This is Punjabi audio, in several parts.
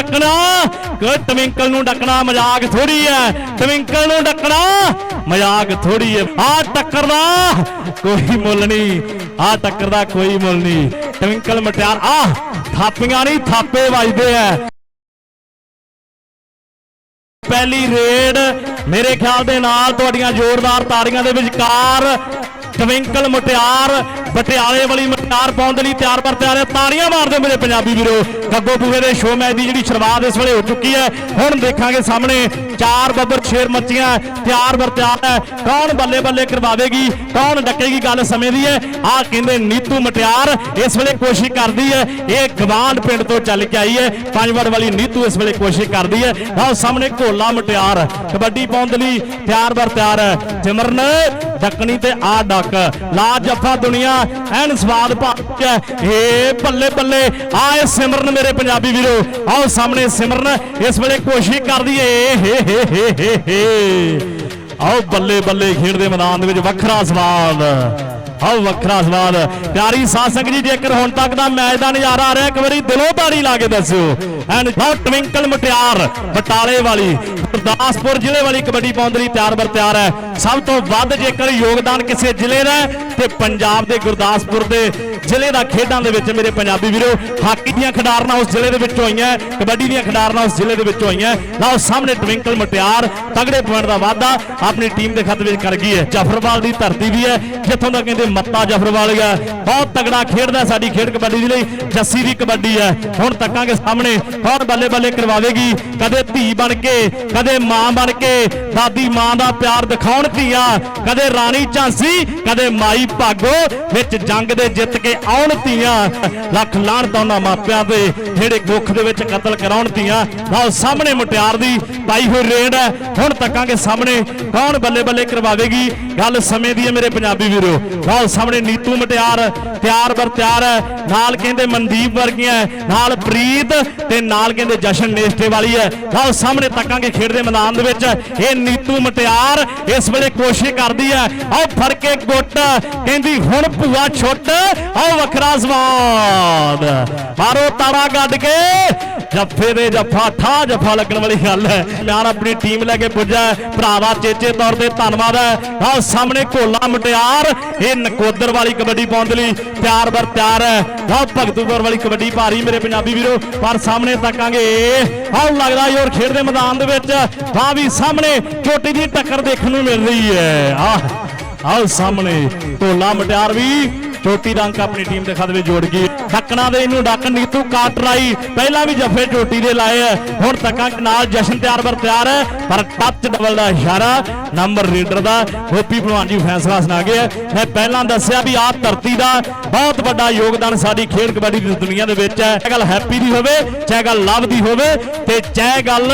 ਡੱਕਣਾ। ਕਿ ਟਵਿੰਕਲ ਨੂੰ ਡੱਕਣਾ, ਮਜ਼ਾਕ ਥੋੜੀ ਹੈ ਟਵਿੰਕਲ ਨੂੰ ਡੱਕਣਾ, ਮਜ਼ਾਕ ਥੋੜੀ ਹੈ ਆ ਟੱਕਰ ਦਾ ਕੋਈ ਮੁੱਲ ਨਹੀਂ। ਆ ਟੱਕਰ ਦਾ ਕੋਈ ਮੁੱਲ ਨਹੀਂ। ਟਵਿੰਕਲ ਮਟਿਆਰ ਆ ਥਾਪੀਆਂ ਨਹੀਂ, ਥਾਪੇ ਵੱਜਦੇ ਆ ਪਹਿਲੀ ਰੇਡ ਮੇਰੇ ਖਿਆਲ ਦੇ ਨਾਲ ਤੁਹਾਡੀਆਂ ਜ਼ੋਰਦਾਰ ਤਾੜੀਆਂ ਦੇ ਵਿਚਕਾਰ ਟਵਿੰਕਲ ਮੁਟਿਆਰ, ਪਟਿਆਲੇ ਵਾਲੀ ਮੁਟਿਆਰ ਪਾਉਣ ਦੇ ਲਈ ਤਿਆਰ ਬਰ ਤਿਆਰ ਹੈ। ਤਾੜੀਆਂ ਮਾਰਦੇ ਮੇਰੇ ਪੰਜਾਬੀ ਵੀਰੋ, ਗੱਗੋ ਬੂਹੇ ਦੇ ਸ਼ੋਅ ਮੈਚ ਦੀ ਜਿਹੜੀ ਸ਼ੁਰੂਆਤ ਇਸ ਵੇਲੇ ਹੋ ਚੁੱਕੀ ਹੈ। ਹੁਣ ਦੇਖਾਂਗੇ ਸਾਹਮਣੇ ਚਾਰ ਬੱਬਰ ਸ਼ੇਰ ਮੱਚੀਆਂ, ਤਿਆਰ ਬਰ ਤਿਆਰ ਹੈ। ਕੌਣ ਬੱਲੇ ਬੱਲੇ ਕਰਵਾਵੇਗੀ, ਕੌਣ ਡੱਕੇਗੀ ਗੱਲ ਸਮੇਂ ਦੀ ਹੈ। ਆਹ ਕਹਿੰਦੇ ਨੀਤੂ ਮਟਿਆਰ ਇਸ ਵੇਲੇ ਕੋਸ਼ਿਸ਼ ਕਰਦੀ ਹੈ। ਇਹ ਗਵਾਂਡ ਪਿੰਡ ਤੋਂ ਚੱਲ ਕੇ ਆਈ ਹੈ। ਪੰਜਵੜ ਵਾਲੀ ਨੀਤੂ ਇਸ ਵੇਲੇ ਕੋਸ਼ਿਸ਼ ਕਰਦੀ ਹੈ। ਆਹ ਸਾਹਮਣੇ ਘੋਲਾ ਮੁਟਿਆਰ, ਕਬੱਡੀ ਪਾਉਣ ਦੇ ਲਈ ਤਿਆਰ ਬਰ ਤਿਆਰ ਹੈ। ਸਿਮਰਨ ਡੱਕਣੀ ਤੇ ਆ ਡੱਕ ਲਾ ਜੱਫਾ ਦੁਨੀਆ, ਐਨ ਸਵਾਦ ਭਾਗ ਏ ਬੱਲੇ ਬੱਲੇ, ਆਏ ਸਿਮਰਨ ਮੇਰੇ ਪੰਜਾਬੀ ਵੀਰੋ। ਆਓ ਸਾਹਮਣੇ ਸਿਮਰਨ, ਇਸ ਵੇਲੇ ਕੋਸ਼ਿਸ਼ ਕਰਦੀ ਏ ਹੇ ਹੇ ਹੇ ਹੇ। ਆਓ ਬੱਲੇ ਬੱਲੇ, ਖੇਡ ਦੇ ਮੈਦਾਨ ਦੇ ਵਿੱਚ ਵੱਖਰਾ ਸਵਾਦ। ਆਓ ਵੱਖਰਾ ਸਵਾਦ। ਪਿਆਰੀ ਸਾਧ ਸੰਗਤ ਜੀ, ਜੇਕਰ ਹੁਣ ਤੱਕ ਦਾ ਮੈਚ ਦਾ ਨਜ਼ਾਰਾ ਆ ਰਿਹਾ, ਇੱਕ ਵਾਰੀ ਦਿਲੋਂ ਤਾੜੀ ਲਾ ਕੇ ਦੱਸਿਓ। ਐਂਡ ਆਓ ਟਵਿੰਕਲ ਮਟਿਆਰ, ਬਟਾਲੇ ਵਾਲੀ, ਗੁਰਦਾਸਪੁਰ ਜ਼ਿਲ੍ਹੇ ਵਾਲੀ ਕਬੱਡੀ ਪਾਉਣ ਦੇ ਲਈ ਤਿਆਰ ਬਰ ਤਿਆਰ ਹੈ। ਸਭ ਤੋਂ ਵੱਧ ਜੇਕਰ ਯੋਗਦਾਨ ਕਿਸੇ ਜ਼ਿਲ੍ਹੇ ਦਾ ਤੇ ਪੰਜਾਬ ਦੇ ਗੁਰਦਾਸਪੁਰ ਦੇ ਜ਼ਿਲ੍ਹੇ ਦਾ ਖੇਡਾਂ ਦੇ ਵਿੱਚ ਮੇਰੇ ਪੰਜਾਬੀ ਵੀਰੋ, ਹਾਕੀ ਦੀਆਂ ਖਿਡਾਰਨਾਂ ਉਸ ਜ਼ਿਲ੍ਹੇ ਦੇ ਵਿੱਚੋਂ ਆਈਆਂ ਕਬੱਡੀ ਦੀਆਂ ਖਿਡਾਰਨਾਂ ਉਸ ਜ਼ਿਲ੍ਹੇ ਦੇ ਵਿੱਚੋਂ ਆਈਆਂ ਲਓ, ਸਾਹਮਣੇ ਟਵਿੰਕਲ ਮਟਿਆਰ, ਤਗੜੇ ਪੁਆਇੰਟ ਦਾ ਵਾਧਾ ਆਪਣੀ ਟੀਮ ਦੇ ਖਾਤੇ ਵਿੱਚ ਕਰ ਗਈ ਹੈ। ਜਾਫਰਵਾਲ ਦੀ ਧਰਤੀ ਵੀ ਹੈ, ਜਿੱਥੋਂ ਦਾ ਕਹਿੰਦੇ ਮੱਤਾ ਜਫਰਵਾਲ ਹੈ ਬਹੁਤ ਤਗੜਾ ਖੇਡਦਾ ਸਾਡੀ ਖੇਡ ਕਬੱਡੀ ਦੇ ਲਈ। ਜੱਸੀ ਦੀ ਕਬੱਡੀ ਹੈ। ਹੁਣ ਤੱਕਾਂਗੇ ਸਾਹਮਣੇ। ਕੌਣ ਬੱਲੇ ਬੱਲੇ ਕਰਵਾਵੇਗੀ। ਕਦੇ ਧੀ ਬਣ ਕੇ, ਕਦੇ ਮਾਂ ਬਣ ਕੇ, ਦਾਦੀ ਮਾਂ ਦਾ ਪਿਆਰ ਦਿਖਾਉਣ ਧੀਆਂ। ਕਦੇ ਰਾਣੀ ਝਾਂਸੀ, ਕਦੇ ਮਾਈ ਭਾਗੋ। ਵਿੱਚ ਜੰਗ ਦੇ ਜਿੱਤ ਕੇ ਆਉਣ ਧੀਆਂ। ਲੱਖ ਲਾਹਣਤ ਉਹਨਾਂ ਮਾਪਿਆਂ ਤੇ ਜਿਹੜੇ ਮੁੱਖ ਦੇ ਵਿੱਚ ਕਤਲ ਕਰਾਉਣ ਧੀਆਂ। ਲਓ ਸਾਹਮਣੇ ਮੁਟਿਆਰ ਦੀ ਪਾਈ ਹੋਈ ਰੇਡ ਹੈ। ਹੁਣ ਤੱਕਾਂਗੇ ਸਾਹਮਣੇ। ਕੌਣ ਬੱਲੇ ਬੱਲੇ ਕਰਵਾਵੇਗੀ? ਗੱਲ ਸਮੇਂ ਦੀ ਹੈ ਮੇਰੇ ਪੰਜਾਬੀ ਵੀਰੋ। ਲਓ ਸਾਹਮਣੇ ਨੀਤੂ ਮਟਿਆਰ, ਤਿਆਰ ਬਰ ਤਿਆਰ ਹੈ। ਨਾਲ ਕਹਿੰਦੇ ਮਨਦੀਪ ਵਰਗੀਆਂ ਨਾਲ ਪ੍ਰੀਤ ਤੇ ਨਾਲ ਕਹਿੰਦੇ ਜਸ਼ਨ ਨੇਸਟੇ ਵਾਲੀ ਹੈ। ਲਓ ਸਾਹਮਣੇ ਤੱਕਾਂਗੇ ਖੇਡ ਦੇ ਮੈਦਾਨ ਦੇ ਵਿੱਚ ਇਹ ਨੀਤੂ ਮਟਿਆਰ ਇਸ ਵੇਲੇ ਕੋਸ਼ਿਸ਼ ਕਰਦੀ ਹੈ। ਆਓ ਫੜ ਕੇ ਗੁੱਟ। ਕਹਿੰਦੀ ਹੁਣ ਭੂਆ ਛੁੱਟ। ਆਓ ਵੱਖਰਾ ਸਵਾਦ। ਮਾਰੋ ਤਾਰਾ ਗੱਡ ਕੇ। ਜੱਫੇ ਦੇ ਜੱਫਾ ਠਾ ਜੱਫਾ ਲੱਗਣ ਵਾਲੀ ਗੱਲ ਹੈ। ਯਾਰ ਆਪਣੀ ਟੀਮ ਲੈ ਕੇ ਪੁੱਜਾ ਹੈ। ਭਰਾ ਦਾ ਚੇਚੇ ਤੌਰ ਤੇ ਧੰਨਵਾਦ ਹੈ। ਆਓ ਸਾਹਮਣੇ ਘੋਲਾ ਮਟਿਆਰ, ਇਹ ਨਕੋਦਰ ਵਾਲੀ ਕਬੱਡੀ ਪਾਉਣ ਦੇ ਲਈ ਪਿਆਰ ਵਰ ਤਿਆਰ ਹੈ। ਆਓ ਭਗਤੂਪੁਰ ਵਾਲੀ ਕਬੱਡੀ ਭਾਰੀ ਮੇਰੇ ਪੰਜਾਬੀ ਵੀਰੋ, ਪਰ ਸਾਹਮਣੇ ਤੱਕਾਂਗੇ। ਆਓ ਲੱਗਦਾ ਯੋਰ ਖੇਡ ਦੇ ਮੈਦਾਨ ਦੇ ਵਿੱਚ ਵਾਹ ਵੀ ਸਾਹਮਣੇ ਛੋਟੀ ਦੀ ਟੱਕਰ ਦੇਖਣ ਨੂੰ ਮਿਲ ਰਹੀ ਹੈ। ਆਹ ਆਓ ਸਾਹਮਣੇ ਢੋਲਾ ਮਟਿਆਰ ਵੀ ਚੋਟੀ ਦਾ ਆਪਣੀ ਟੀਮ ਦੇ ਖਾਤੇ ਵਿੱਚ ਜੋੜ ਗਈ। ਡੱਕਣਾ ਦੇ ਇਹਨੂੰ ਡੱਕ ਨੀਤੂ ਕਾਟ ਪਹਿਲਾਂ ਵੀ ਜੱਫੇ ਚੋਟੀ ਦੇ ਲਾਏ ਆ। ਹੁਣ ਤੱਕਾਂ ਨਾਲ ਜਸ਼ਨ ਤਿਆਰ ਬਰ ਤਿਆਰ ਹੈ ਪਰ ਟੱਚ ਡਬਲ ਦਾ ਇਸ਼ਾਰਾ ਨੰਬਰ ਰੀਡਰ ਦਾ, ਗੋਪੀ ਭਲਵਾਨ ਜੀ ਫੈਸਲਾ ਸੁਣਾ ਗਏ ਮੈਂ ਪਹਿਲਾਂ ਦੱਸਿਆ ਵੀ ਆਹ ਧਰਤੀ ਦਾ ਬਹੁਤ ਵੱਡਾ ਯੋਗਦਾਨ ਸਾਡੀ ਖੇਡ ਕਬੱਡੀ ਦੀ ਦੁਨੀਆ ਦੇ ਵਿੱਚ ਹੈ। ਇਹ ਗੱਲ ਹੈਪੀ ਦੀ ਹੋਵੇ, ਚਾਹੇ ਗੱਲ ਲਵ ਦੀ ਹੋਵੇ, ਤੇ ਚਾਹੇ ਗੱਲ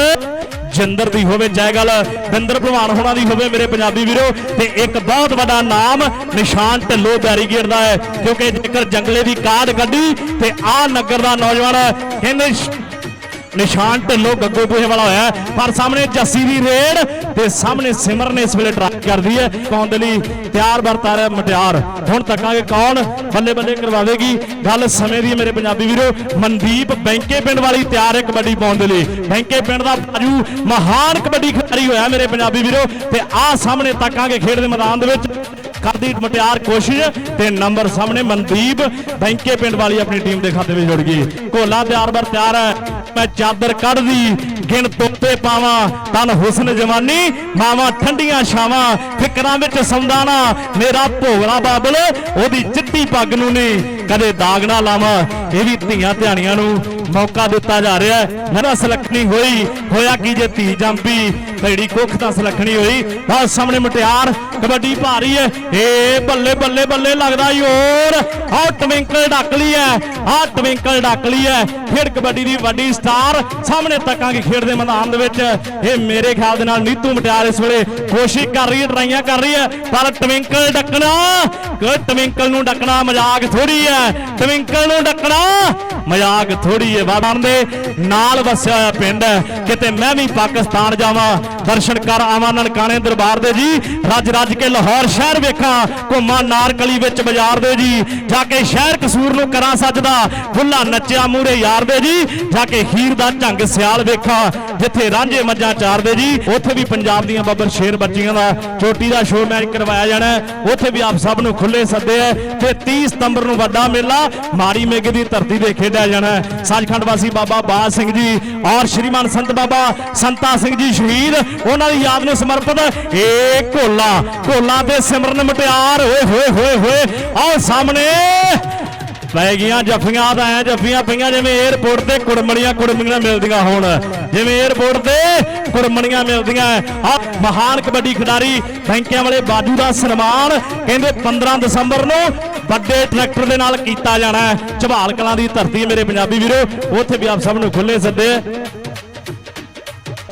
ਜਿੰਦਰ ਦੀ ਹੋਵੇ ਚਾਹੇ ਗੱਲ, ਬਿੰਦਰ ਭਲਵਾਨ ਹੋਣਾ ਦੀ ਹੋਵੇ ਮੇਰੇ ਪੰਜਾਬੀ ਵੀਰੋ। ਤੇ ਇੱਕ ਬਹੁਤ ਵੱਡਾ ਨਾਮ ਨਿਸ਼ਾਨ ਢਿੱਲੋਂ ਬੈਰੀਗੇਡ ਦਾ ਹੈ, ਕਿਉਂਕਿ ਜੇਕਰ ਜੰਗਲੇ ਦੀ ਕਾਢ ਕੱਢੀ ਤੇ ਆ ਨਗਰ ਦਾ ਨੌਜਵਾਨ ਕਹਿੰਦੇ ਨਿਸ਼ਾਨ ਢਿੱਲੋਂ ਗੱਗੋ ਬੂਹੇ ਵਾਲਾ ਹੋਇਆ ਪਰ ਸਾਹਮਣੇ ਜੱਸੀ ਦੀ ਰੇਡ ਤੇ ਸਾਹਮਣੇ ਸਿਮਰਨ ਇਸ ਵੇਲੇ ਟਰਾਈ ਕਰਦੀ ਹੈ। ਕੌਣ ਦੇ ਲਈ ਤਿਆਰ ਬਰਤਾਰ ਹੈ ਮਟਿਆਰ? ਹੁਣ ਤੱਕਾਂਗੇ ਕੌਣ ਬੱਲੇ ਬੱਲੇ ਕਰਵਾਵੇਗੀ। ਗੱਲ ਸਮੇਂ ਦੀ ਹੈ ਮੇਰੇ ਪੰਜਾਬੀ ਵੀਰੋ। ਮਨਦੀਪ ਬੈਂਕੇ ਪਿੰਡ ਵਾਲੀ ਤਿਆਰ ਹੈ ਕਬੱਡੀ ਪਾਉਣ ਦੇ ਲਈ। ਬੈਂਕੇ ਪਿੰਡ ਦਾ ਬਾਜੂ ਮਹਾਨ ਕਬੱਡੀ ਖਿਡਾਰੀ ਹੋਇਆ ਮੇਰੇ ਪੰਜਾਬੀ ਵੀਰੋ। ਤੇ ਆਹ ਸਾਹਮਣੇ ਤੱਕਾਂਗੇ ਖੇਡ ਦੇ ਮੈਦਾਨ ਦੇ ਵਿੱਚ। ਕਰਦੀ ਮਟਿਆਰ ਕੋਸ਼ਿਸ਼ ਤੇ ਨੰਬਰ ਸਾਹਮਣੇ ਮਨਦੀਪ ਬੈਂਕੇ ਪਿੰਡ ਵਾਲੀ ਆਪਣੀ ਟੀਮ ਦੇ ਖਾਤੇ ਵਿੱਚ ਜੁੜ ਗਈ। ਘੋਲਾ ਤਿਆਰ ਬਰ ਤਿਆਰ ਹੈ। ਮੈਂ ਚਾਦਰ ਕੱਢਦੀ, ਗਿਣ ਤੋਪੇ ਪਾਵਾਂ, ਤਨ ਹੁਸਨ ਜਵਾਨੀ, ਮਾਵਾਂ ਠੰਡੀਆਂ ਛਾਵਾਂ, ਫਿਕਰਾਂ ਵਿੱਚ ਸੌਂਦਾਣਾ, ਮੇਰਾ ਭੋਗਲਾ ਬਾਬਲ, ਉਹਦੀ ਚਿੱਟੀ ਪੱਗ ਨੂੰ ਨਹੀਂ ਕਦੇ ਦਾਗ ਨਾ ਲਾਵਾਂ। ਇਹ ਵੀ ਧੀਆਂ ਧਿਆਣੀਆਂ ਨੂੰ ਮੌਕਾ ਦਿੱਤਾ ਜਾ ਰਿਹਾ ਹੈ। ਮੇਰਾ ਸਲਖਣੀ ਹੋਈ, ਹੋਇਆ ਕੀ ਜੇ ਧੀ ਜੰਪੀ ਭੈੜੀ ਕੁੱਖ ਤਾਂ ਸਲਖਣੀ ਹੋਈ। ਆਹ ਸਾਹਮਣੇ ਮਟਿਆਰ, ਕਬੱਡੀ ਭਾਰੀ ਹੈ। ਏ ਬੱਲੇ ਬੱਲੇ ਬੱਲੇ ਲੱਗਦਾ ਈ ਹੋਰ। ਆਹ ਟਵਿੰਕਲ ਡੱਕ ਲਈ ਹੈ। ਆਹ ਟਵਿੰਕਲ ਡੱਕ ਲਈ ਹੈ। ਖੇਡ ਕਬੱਡੀ ਦੀ ਵੱਡੀ ਸਟਾਰ। ਸਾਹਮਣੇ ਤੱਕਾਂਗੇ ਖੇਡ ਦੇ ਮੈਦਾਨ ਦੇ ਵਿੱਚ। ਇਹ ਮੇਰੇ ਖਿਆਲ ਦੇ ਨਾਲ ਨੀਤੂ ਮਟਿਆਰ ਇਸ ਵੇਲੇ ਕੋਸ਼ਿਸ਼ ਕਰ ਰਹੀ ਹੈ ਟਰਾਈਆਂ ਕਰ ਰਹੀ ਹੈ। ਪਰ ਟਵਿੰਕਲ ਡੱਕਣਾ, ਕਿ ਟਵਿੰਕਲ ਨੂੰ ਡੱਕਣਾ ਮਜ਼ਾਕ ਥੋੜੀ ਹੈ। ਹੈ। ਟਵਿੰਕਲ ਨੂੰ ਡੱਕਣਾ। ਮਜ਼ਾਕ ਥੋੜੀ ਏ ਬਣਦੇ। ਨਾਲ ਵਸਿਆ ਹੋਇਆ ਪਿੰਡ ਹੈ। ਕਿਤੇ ਮੈਂ ਵੀ ਪਾਕਿਸਤਾਨ ਜਾਵਾਂ। ਦਰਸ਼ਨ ਕਰ ਆਵਾਂ ਨਨਕਾਣੇ ਦਰਬਾਰ ਦੇ ਜੀ। ਰੱਜ ਰੱਜ ਕੇ ਲਾਹੌਰ ਸ਼ਹਿਰ ਵੇਖਾਂ। ਘੁੰਮਾਂ ਨਾਰਕਲੀ ਵਿੱਚ ਬਾਜ਼ਾਰ ਦੇ ਜੀ। ਜਾ ਕੇ ਸ਼ਹਿਰ ਕਸੂਰ ਨੂੰ ਕਰਾਂ ਸੱਜਦਾ। ਫੁੱਲਾ ਨੱਚਿਆ ਮੂਰੇ ਯਾਰ ਦੇ ਜੀ। ਜਾ ਕੇ ਹੀਰ ਦਾ ਝੰਗ ਸਿਆਲ ਵੇਖਾਂ। ਜਿੱਥੇ ਰਾਂਝੇ ਮੱਝਾਂ ਚਾਰਦੇ ਜੀ। ਉੱਥੇ ਵੀ ਪੰਜਾਬ ਦੀਆਂ ਬੱਬਰ ਸ਼ੇਰ ਬੱਚੀਆਂ ਦਾ ਚੋਟੀ ਦਾ ਸ਼ੋਅ ਮੈਚ ਕਰਵਾਇਆ ਜਾਣਾ ਉੱਥੇ ਵੀ ਆਪ ਸਭ ਨੂੰ ਖੁੱਲੇ ਸੱਦੇ ਹੈ। ਤੇ 30 ਸਤੰਬਰ ਨੂੰ ਵੱਡਾ ਦਾ ਮੇਲਾ। ਮਾੜੀ ਮੇਗੇ ਦੀ ਧਰਤੀ ਤੇ ਖੇਡਿਆ ਜਾਣਾ ਹੈ। ਸੱਚਖੰਡ ਵਾਸੀ ਬਾਬਾ ਬਾਜ ਸਿੰਘ ਜੀ ਔਰ ਸ਼੍ਰੀਮਾਨ ਸੰਤ ਬਾਬਾ ਸੰਤਾ ਸਿੰਘ ਜੀ ਸ਼ਹੀਦ, ਉਹਨਾਂ ਦੀ ਯਾਦ ਨੂੰ ਸਮਰਪਿਤ ਏ ਢੋਲਾ ਢੋਲਾ ਤੇ ਸਿਮਰਨ ਮਟਿਆਰ, ਓਏ ਹੋਏ ਹੋਏ ਹੋਏ। ਆਓ ਸਾਹਮਣੇ ਪੈ ਗਈਆਂ ਜੱਫੀਆਂ ਤਾਂ ਐ ਜੱਫੀਆਂ ਪਈਆਂ ਜਿਵੇਂ 에어ਪੋਰਟ ਤੇ ਕੁੜਮਣੀਆਂ ਕੁੜਮਣੀਆਂ ਮਿਲਦੀਆਂ ਹੋਣ। ਜਿਵੇਂ 에어ਪੋਰਟ ਤੇ ਕੁੜਮਣੀਆਂ ਮਿਲਦੀਆਂ ਆ ਮਹਾਨ ਕਬੱਡੀ ਖਿਡਾਰੀ ਬੈਂਕਿਆਂ ਵਾਲੇ ਬਾਜੂ ਦਾ ਸਨਮਾਨ ਕਹਿੰਦੇ 15 ਦਸੰਬਰ ਨੂੰ ਵੱਡੇ ਟਰੈਕਟਰ ਦੇ ਨਾਲ ਕੀਤਾ ਜਾਣਾ ਹੈ। ਝਬਾਲ ਕਲਾਂ ਦੀ ਧਰਤੀ ਹੈ ਮੇਰੇ ਪੰਜਾਬੀ ਵੀਰੋ। ਉੱਥੇ ਵੀ ਆਪ ਸਭ ਨੂੰ ਖੁੱਲੇ ਸੱਦੇ।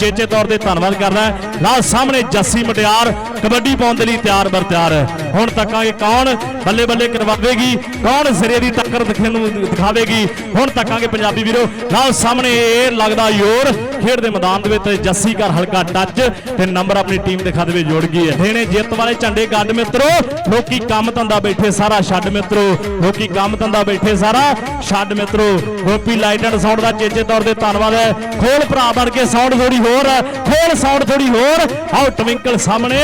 ਹੈ ਚੇਚੇ ਤੌਰ ਤੇ ਧੰਨਵਾਦ ਕਰਦਾ ਨਾਲ ਸਾਹਮਣੇ ਜੱਸੀ ਮਟਿਆਰ, ਕਬੱਡੀ ਪਾਉਣ ਦੇ ਲਈ ਤਿਆਰ ਬਰ ਤਿਆਰ। ਹੈ ਹੁਣ ਤੱਕਾਂਗੇ ਕੌਣ? ਬੱਲੇ ਬੱਲੇ ਕਰਵਾਵੇਗੀ। ਕੌਣ ਸਿਰੇ ਦੀ ਟੱਕਰ ਦਿਖਣ ਨੂੰ ਦਿਖਾਵੇਗੀ? ਹੁਣ ਤੱਕਾਂਗੇ ਪੰਜਾਬੀ ਵੀਰੋ, ਨਾਲ ਸਾਹਮਣੇ ਇਹ ਲੱਗਦਾ ਯੋਰ ਖੇਡ ਦੇ ਮੈਦਾਨ ਦੇ ਵਿੱਚ ਜੱਸੀ ਘਰ ਹਲਕਾ ਟੱਚ ਤੇ ਨੰਬਰ ਆਪਣੀ ਟੀਮ ਦੇ ਖਾਤੇ ਵਿੱਚ ਜੋੜ ਗਈ ਹੈ। ਦੇਣੇ ਜਿੱਤ ਵਾਲੇ ਝੰਡੇ ਗੱਡ ਮਿੱਤਰੋ, ਲੋਕੀ ਕੰਮ ਧੰਦਾ ਬੈਠੇ ਸਾਰਾ, ਛੱਡ ਮਿੱਤਰੋ। ਲੋਕੀ ਕੰਮ ਧੰਦਾ ਬੈਠੇ ਸਾਰਾ, ਛੱਡ ਮਿੱਤਰੋ। ਗੋਪੀ ਲਾਈਟ ਐਂਡ ਸਾਊਂਡ ਦਾ ਚੇਚੇ ਤੌਰ ਤੇ ਧੰਨਵਾਦ ਹੈ। ਖੋਲ ਭਰਾ ਬਣ ਕੇ ਸਾਊਂਡ ਥੋੜੀ ਹੋ ਹੋਰ, ਖੋਲ ਸਾਊਂਡ ਥੋੜੀ ਹੋਰ। ਆਓ ਟਵਿੰਕਲ ਸਾਹਮਣੇ।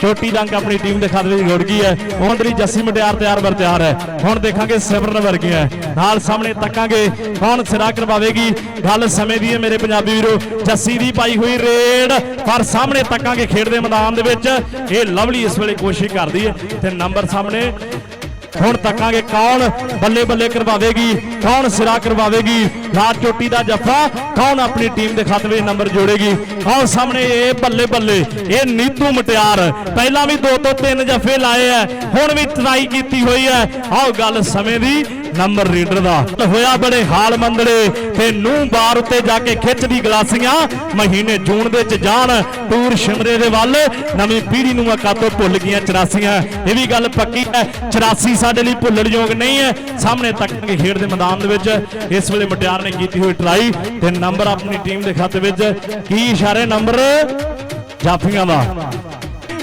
ਚੋਟੀ ਰੰਗ ਆਪਣੀ ਟੀਮ ਦੇ ਖਾਤੇ ਵਿੱਚ ਜੁੜ ਗਈ ਹੈ। ਹੁਣ ਤੇਰੀ ਜੱਸੀ ਮਟਿਆਰ ਤਿਆਰ ਬਰ ਤਿਆਰ ਹੈ। ਹੁਣ ਦੇਖਾਂਗੇ ਸਿਮਰਨ ਵਰਗੀਆਂ ਨਾਲ ਸਾਹਮਣੇ ਤੱਕਾਂਗੇ ਕੌਣ ਸਿਰਾ ਕਰਵਾਵੇਗੀ ਗੱਲ ਸਮੇਂ ਦੀ ਹੈ ਮੇਰੇ ਪੰਜਾਬੀ ਵੀਰੋ। ਜੱਸੀ ਦੀ ਪਾਈ ਹੋਈ ਰੇਡ। ਪਰ ਸਾਹਮਣੇ ਤੱਕਾਂਗੇ ਖੇਡ ਦੇ ਮੈਦਾਨ ਦੇ ਵਿੱਚ। ਇਹ ਲਵਲੀ ਇਸ ਵੇਲੇ ਕੋਸ਼ਿਸ਼ ਕਰਦੀ ਹੈ। ਤੇ ਨੰਬਰ ਸਾਹਮਣੇ ਹੁਣ ਤੱਕਾਂਗੇ ਕੌਣ ਬੱਲੇ ਬੱਲੇ ਕਰਵਾਵੇਗੀ, ਕੌਣ ਸਿਰਾ ਕਰਵਾਵੇਗੀ, ਰਾਤ ਚੋਟੀ ਦਾ ਜੱਫਾ, ਕੌਣ ਆਪਣੀ ਟੀਮ ਦੇ ਖਾਤੇ ਵਿੱਚ ਨੰਬਰ ਜੋੜੇਗੀ। ਆਓ ਸਾਹਮਣੇ ਇਹ ਬੱਲੇ ਬੱਲੇ, ਇਹ ਨੀਤੂ ਮਟਿਆਰ, ਪਹਿਲਾਂ ਵੀ ਦੋ ਤੋਂ ਤਿੰਨ ਜੱਫੇ ਲਾਏ ਐ ਹੁਣ ਵੀ ਟਰਾਈ ਕੀਤੀ ਹੋਈ ਐ ਆਓ ਗੱਲ ਸਮੇਂ ਦੀ ਨੰਬਰ ਰੀਡਰ ਦਾ। ਹੋਇਆ ਬੜੇ ਹਾਲ ਮੰਦੜੇ। ਤੇ ਨੂੰ ਬਾਰ ਉੱਤੇ ਜਾ ਕੇ ਖਿੱਚਦੀ ਗਲਾਸੀਆਂ। ਮਹੀਨੇ ਜੂਨ ਦੇ ਚ ਜਾਣ ਟੂਰ ਸ਼ਿਮਰੇ ਦੇ ਵੱਲ। ਨਵੀਂ ਪੀੜ੍ਹੀ ਨੂੰ ਅਕਾਤੋਂ ਭੁੱਲ ਗਈਆਂ 84 ਇਹ ਵੀ ਗੱਲ ਪੱਕੀ ਹੈ 84 ਸਾਡੇ ਲਈ ਭੁੱਲਣਯੋਗ ਨਹੀਂ ਹੈ। ਸਾਹਮਣੇ ਤੱਕ ਖੇਡ ਦੇ ਮੈਦਾਨ ਦੇ ਵਿੱਚ, ਇਸ ਵੇਲੇ ਮਟਿਆਰ ਨੇ ਕੀਤੀ ਹੋਈ ਟਰਾਈ। ਤੇ ਨੰਬਰ ਆਪਣੀ ਟੀਮ ਦੇ ਖਾਤੇ ਵਿੱਚ। ਕੀ ਇਸ਼ਾਰੇ ਨੰਬਰ? ਜਾਫੀਆਂ ਦਾ।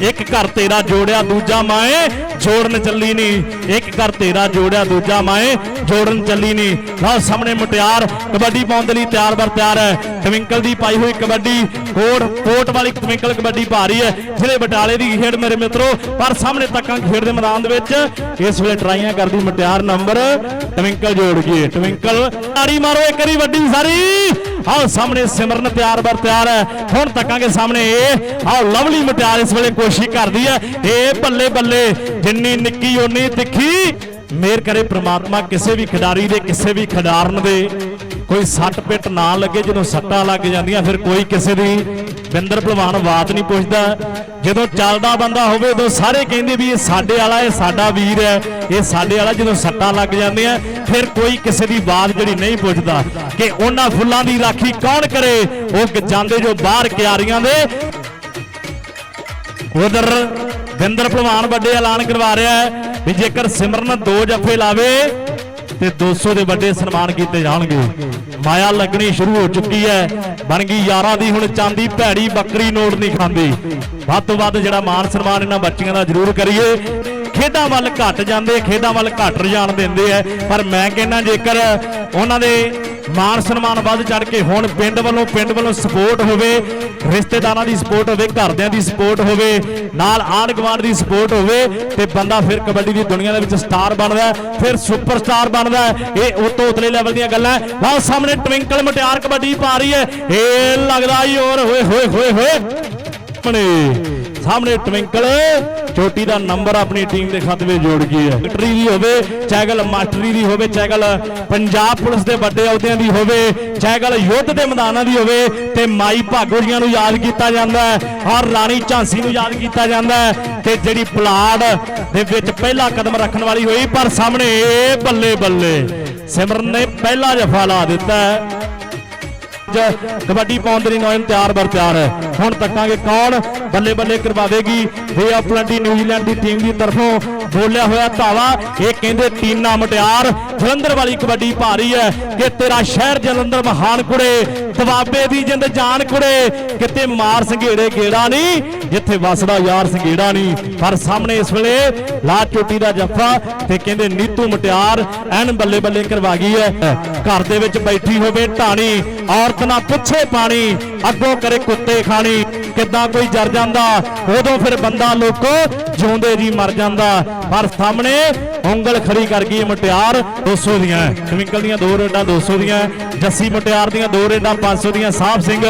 ਇੱਕ ਘਰ ਤੇਰਾ ਜੋੜਿਆ, ਦੂਜਾ ਮਾਏ। ਜੋੜਨ ਚੱਲੀ ਨਹੀਂ ਇੱਕ ਘਰ ਤੇਰਾ ਜੋੜਿਆ, ਦੂਜਾ ਮਾਏ ਜੋੜਨ ਚੱਲੀ ਨਹੀਂ ਲਓ ਸਾਹਮਣੇ ਮੁਟਿਆਰ, ਕਬੱਡੀ ਪਾਉਣ ਦੇ ਲਈ ਤਿਆਰ ਬਰ ਤਿਆਰ ਹੈ। ਟਵਿੰਕਲ ਦੀ ਪਾਈ ਹੋਈ ਕਬੱਡੀ, ਕੋਟ ਕੋਟ ਵਾਲੀ ਟਵਿੰਕਲ ਕਬੱਡੀ ਪਾ ਰਹੀ ਹੈ। ਜਿਹੜੇ ਬਟਾਲੇ ਦੀ ਖੇਡ ਮੇਰੇ ਮਿੱਤਰੋ, ਪਰ ਸਾਹਮਣੇ ਤੱਕਾਂ ਖੇਡ ਦੇ ਮੈਦਾਨ ਦੇ ਵਿੱਚ। ਇਸ ਵੇਲੇ ਟਰਾਈਆਂ ਕਰਦੀ ਮੁਟਿਆਰ ਨੰਬਰ ਟਵਿੰਕਲ ਜੋੜ ਗਈ ਟਵਿੰਕਲ ਤਾੜੀ ਮਾਰੋ, ਇੱਕ ਵਾਰੀ ਵੱਡੀ ਸਾਰੀ। ਆਓ ਸਾਹਮਣੇ ਸਿਮਰਨ ਤਿਆਰ ਬਰ ਤਿਆਰ ਹੈ। ਹੁਣ ਤੱਕਾਂਗੇ ਸਾਹਮਣੇ ਇਹ ਆਓ ਲਵਲੀ ਮੁਟਿਆਰ ਇਸ ਵੇਲੇ ਕੋਸ਼ਿਸ਼ ਕਰਦੀ ਹੈ। ਇਹ ਬੱਲੇ ਬੱਲੇ ਜਿੰਨੀ ਨਿੱਕੀ ਓਨੀ ਤਿੱਖੀ। ਮੇਰ ਕਰੇ ਪ੍ਰਮਾਤਮਾ ਕਿਸੇ ਵੀ ਖਿਡਾਰੀ ਦੇ, ਕਿਸੇ ਵੀ ਖਿਡਾਰਨ ਦੇ। ਕੋਈ ਸੱਟ ਪਿੱਟ ਨਾ ਲੱਗੇ ਜਦੋਂ ਸੱਟਾਂ ਲੱਗ ਜਾਂਦੀਆਂ, ਫਿਰ ਕੋਈ ਕਿਸੇ ਦੀ ਬਿੰਦਰ ਭਲਵਾਨ ਬਾਤ ਨਹੀਂ ਪੁੱਛਦਾ। ਜਦੋਂ ਚੱਲਦਾ ਬੰਦਾ ਹੋਵੇ ਉਦੋਂ ਸਾਰੇ ਕਹਿੰਦੇ ਵੀ ਇਹ ਸਾਡੇ ਵਾਲਾ, ਇਹ ਸਾਡਾ ਵੀਰ ਹੈ, ਇਹ ਸਾਡੇ ਵਾਲਾ ਜਦੋਂ ਸੱਟਾਂ ਲੱਗ ਜਾਂਦੀਆਂ। ਫਿਰ ਕੋਈ ਕਿਸੇ ਦੀ ਬਾਤ ਜਿਹੜੀ ਨਹੀਂ ਪੁੱਛਦਾ ਕਿ ਉਹਨਾਂ ਫੁੱਲਾਂ ਦੀ ਰਾਖੀ ਕੌਣ ਕਰੇ? ਉਹ ਜਾਂਦੇ ਜੋ ਬਾਹਰ ਕਿਆਰੀਆਂ ਦੇ। ਉਧਰ ਵਿੰਦਰ ਭਲਵਾਨ ਵੱਡੇ ਐਲਾਨ ਕਰਵਾ ਰਿਹਾ ਹੈ ਵੀ ਜੇਕਰ ਸਿਮਰਨ ਦੋ ਜੱਫੇ ਲਾਵੇ ਤੇ 200 ਦੇ ਵੱਡੇ ਸਨਮਾਨ ਕੀਤੇ ਜਾਣਗੇ। ਮਾਇਆ ਲੱਗਣੀ ਸ਼ੁਰੂ ਹੋ ਚੁੱਕੀ ਹੈ। ਬਣ ਗਈ ਯਾਰਾਂ ਦੀ, ਹੁਣ ਚਾਂਦੀ, ਭੈੜੀ, ਬੱਕਰੀ, ਨੋਟ ਨਹੀਂ ਖਾਂਦੀ। ਵੱਧ ਤੋਂ ਵੱਧ ਜਿਹੜਾ ਮਾਨ ਸਨਮਾਨ ਇਹਨਾਂ ਬੱਚੀਆਂ ਦਾ ਜ਼ਰੂਰ ਕਰੀਏ। ਖੇਡਾਂ ਵੱਲ ਘਟ ਜਾਂਦੇ ਖੇਡਾਂ ਵੱਲ ਘਟ ਰੁਝਾਨ ਦਿੰਦੇ ਆ ਪਰ ਮੈਂ ਕਹਿੰਦਾ ਜੇਕਰ ਉਹਨਾਂ ਦੇ ਮਾਨ ਸਨਮਾਨ ਵੱਧ ਚੜ ਕੇ ਹੁਣ ਪਿੰਡ ਵੱਲੋਂ ਪਿੰਡ ਵੱਲੋਂ ਸਪੋਰਟ ਹੋਵੇ ਰਿਸ਼ਤੇਦਾਰਾਂ ਦੀ ਸਪੋਰਟ ਹੋਵੇ ਘਰਦਿਆਂ ਦੀ ਸਪੋਰਟ ਹੋਵੇ ਨਾਲ ਆਂਢ ਗੁਆਂਢ ਦੀ ਸਪੋਰਟ ਹੋਵੇ ਤੇ ਬੰਦਾ ਫਿਰ ਕਬੱਡੀ ਦੀ ਦੁਨੀਆ ਦੇ ਵਿੱਚ ਸਟਾਰ ਬਣਦਾ ਹੈ, ਫਿਰ ਸੁਪਰਸਟਾਰ ਬਣਦਾ ਇਹ ਉਤੋਂ ਉਤਲੇ ਲੈਵਲ ਦੀਆਂ ਗੱਲਾਂ ਹੈ। ਲਓ ਸਾਹਮਣੇ ਟਵਿੰਕਲ ਮਟਿਆਰ ਕਬੱਡੀ ਪਾ ਰਹੀ ਹੈ ਇਹ ਲੱਗਦਾ ਹੀ ਹੋਰ ਹੋਏ ਹੋਏ ਹੋਏ ਹੋਏ। ਸਾਹਮਣੇ ਟਵਿੰਕਲ ਚੋਟੀ ਦਾ ਨੰਬਰ ਆਪਣੀ ਟੀਮ ਦੇ ਖਾਤੇ ਵਿੱਚ ਜੋੜ ਗਈ ਹੈ। ਵਿਕਟਰੀ ਦੀ ਹੋਵੇ, ਚਾਹੇ ਗੱਲ ਮਾਸਟਰੀ ਦੀ ਹੋਵੇ, ਚਾਹੇ ਗੱਲ ਪੰਜਾਬ ਪੁਲਿਸ ਦੇ ਵੱਡੇ ਅਹੁਦਿਆਂ ਦੀ ਹੋਵੇ, ਚਾਹੇ ਗੱਲ ਯੁੱਧ ਦੇ ਮੈਦਾਨਾਂ ਦੀ ਹੋਵੇ, ਤੇ ਮਾਈ ਭਾਗੋ ਜੀਆਂ ਨੂੰ ਯਾਦ ਕੀਤਾ ਜਾਂਦਾ ਹੈ ਔਰ ਰਾਣੀ ਝਾਂਸੀ ਨੂੰ ਯਾਦ ਕੀਤਾ ਜਾਂਦਾ ਹੈ, ਤੇ ਜਿਹੜੀ ਪਲਾੜ ਦੇ ਵਿੱਚ ਪਹਿਲਾ ਕਦਮ ਰੱਖਣ ਵਾਲੀ ਹੋਈ, ਪਰ ਸਾਹਮਣੇ ਇਹ ਬੱਲੇ ਬੱਲੇ ਸਿਮਰਨ ਨੇ ਪਹਿਲਾ ਜਫਾ ਲਾ ਦਿੱਤਾ ਹੈ। ਕਬੱਡੀ ਪਾਉਣ ਦੇ ਲਈ ਨੌਜਵਾਨ ਤਿਆਰ ਬਰ ਤਿਆਰ ਹੈ। ਹੁਣ ਤੱਕਾਂਗੇ ਕੌਣ? ਬੱਲੇ ਬੱਲੇ ਕਰਵਾਵੇਗੀ। ਇਹ ਆਪਣਾ ਟੀ ਨਿਊਜ਼ੀਲੈਂਡ ਦੀ ਟੀਮ ਦੀ ਤਰਫੋਂ ਬੋਲਿਆ ਹੋਇਆ ਧਾਵਾ। ਇਹ ਕਹਿੰਦੇ ਟੀਨਾ ਮਟਿਆਰ। ਜਲੰਧਰ ਵਾਲੀ ਕਬੱਡੀ ਭਾਰੀ ਹੈ ਕਿ ਤੇਰਾ ਸ਼ਹਿਰ ਜਲੰਧਰ ਮਹਾਨ ਕੁੜੇ, ਦਵਾਬੇ ਦੀ ਜਿੰਦ ਜਾਨ ਕੁੜੇ, ਕਿਤੇ ਮਾਰ ਸੰਘੇੜੇ ਗੇੜਾ ਨਹੀਂ, ਜਿੱਥੇ ਵਸਦਾ ਯਾਰ ਸੰਘੇੜਾ ਨਹੀਂ। ਪਰ ਸਾਹਮਣੇ ਇਸ ਵੇਲੇ ਲਾ ਚੋਟੀ ਦਾ ਜੱਫਾ ਤੇ ਕਹਿੰਦੇ ਨੀਤੂ ਮਟਿਆਰ ਐਨ ਬੱਲੇ ਬੱਲੇ ਕਰਵਾ ਗਈ ਹੈ। ਘਰ ਦੇ ਵਿੱਚ ਬੈਠੀ ਹੋਵੇ ਢਾਣੀ, ਔਰਤ ਨਾ ਪੁੱਛੇ ਪਾਣੀ, ਅੱਗੋਂ ਕਰੇ ਕੁੱਤੇ ਖਾਣੀ। ਕਿੱਦਾਂ ਕੋਈ ਜਰ ਜਾਂਦਾ, ਉਦੋਂ ਫਿਰ ਬੰਦਾ ਲੋਕੋ ਜਿਉਂਦੇ ਜੀ ਮਰ ਜਾਂਦਾ। ਪਰ ਸਾਹਮਣੇ ਉਂਗਲ ਖੜੀ ਕਰ ਗਈ ਇਹ ਮਟਿਆਰ 200 ਦੀਆਂ। ਟਵਿੰਕਲ ਦੀਆਂ ਦੋ ਰੇਡਾਂ 200 ਦੀਆਂ, ਜੱਸੀ ਮਟਿਆਰ ਦੀਆਂ ਦੋ ਰੇਡਾਂ 500 ਦੀਆਂ ਸਾਹਿਬ ਸਿੰਘ